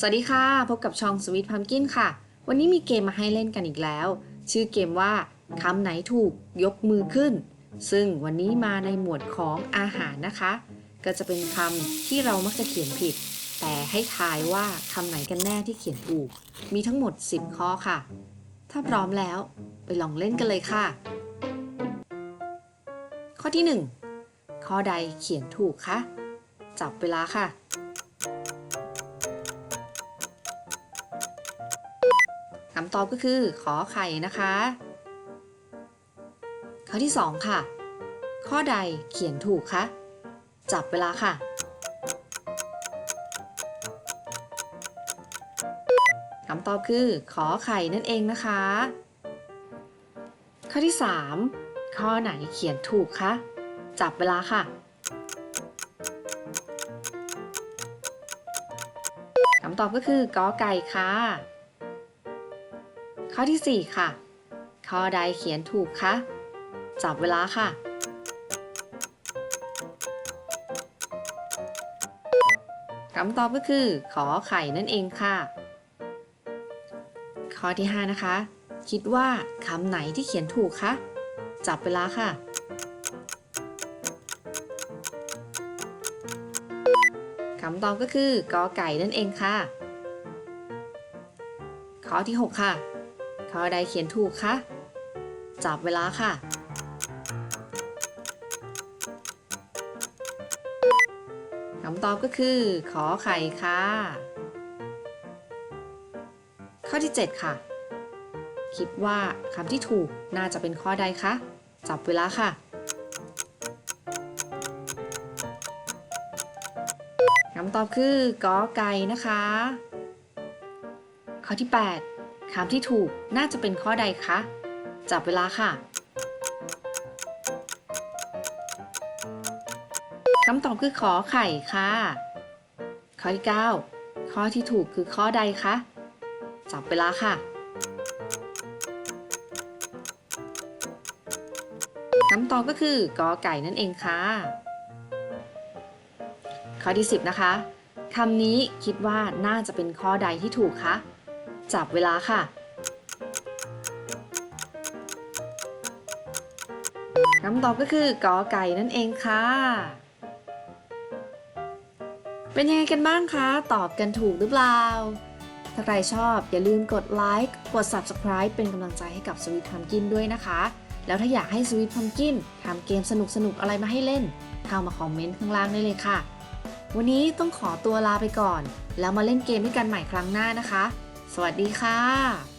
สวัสดีค่ะ พบกับช่องสวิตพัมกินค่ะ วันนี้มีเกมมาให้เล่นกันอีกแล้ว ชื่อเกมว่าคำไหนถูกยกมือขึ้น ซึ่งวันนี้มาในหมวดของอาหารนะคะ ก็จะเป็นคำที่เรามักจะเขียนผิด แต่ให้ทายว่าคำไหนกันแน่ที่เขียนถูก มีทั้งหมด 10 ข้อค่ะ ถ้าพร้อมแล้วไปลองเล่นกันเลยค่ะ ข้อที่ 1 ข้อใดเขียนถูกคะจับเวลาค่ะ คำตอบก็คือ ขอไข่นะคะ ข้อที่ 2 ค่ะ ข้อใดเขียนถูกคะ จับเวลาค่ะ คำตอบคือ ขอไข่นั่นเองนะคะ ข้อที่ 3 ข้อไหนเขียนถูกคะ จับเวลาค่ะคำตอบก็คือกอไก่ค่ะ ข้อที่ 4 ค่ะ ข้อใดเขียนถูกคะจับเวลาค่ะ คำตอบก็คือ ขอไข่นั่นเองค่ะ ข้อที่ 5 นะคะ คิดว่าคำไหนที่เขียนถูกคะจับเวลาค่ะ คำตอบก็คือกอไก่นั่นเองค่ะ ข้อที่ 6 ค่ะ ข้อใดเขียนถูกคะจับเวลาค่ะ คำตอบก็คือ ขอไข่ค่ะ ข้อที่ 7 ค่ะ คิดว่าคำที่ถูกน่าจะเป็นข้อใดคะ จับเวลาค่ะ คำตอบคือกอไก่นะคะ ข้อที่ 8 คำที่ถูกน่าจะเป็นข้อใดคะ จับเวลาค่ะคำตอบคือขอไข่ค่ะ ข้อที่ 9 ข้อที่ถูกคือข้อใดคะ จับเวลาค่ะคำตอบก็คือกอไก่นั่นเองค่ะ ข้อที่ 10 นะคะคำนี้คิดว่าน่าจะเป็นข้อใดที่ถูกคะ จับเวลาค่ะ คำตอบก็คือกอไก่นั่นเองค่ะ เป็นยังไงกันบ้างคะ ตอบกันถูกหรือเปล่า ถ้าใครชอบอย่าลืมกดไลค์ กด Subscribe เป็นกำลังใจให้กับสวิตพัมกินด้วยนะคะ แล้วถ้าอยากให้สวิตพัมกินทำเกมสนุกๆอะไรมาให้เล่น เข้ามาคอมเมนต์ข้างล่างได้เลยค่ะวันนี้ต้องขอตัวลาไปก่อน แล้วมาเล่นเกมด้วยกันใหม่ครั้งหน้านะคะ สวัสดีค่ะ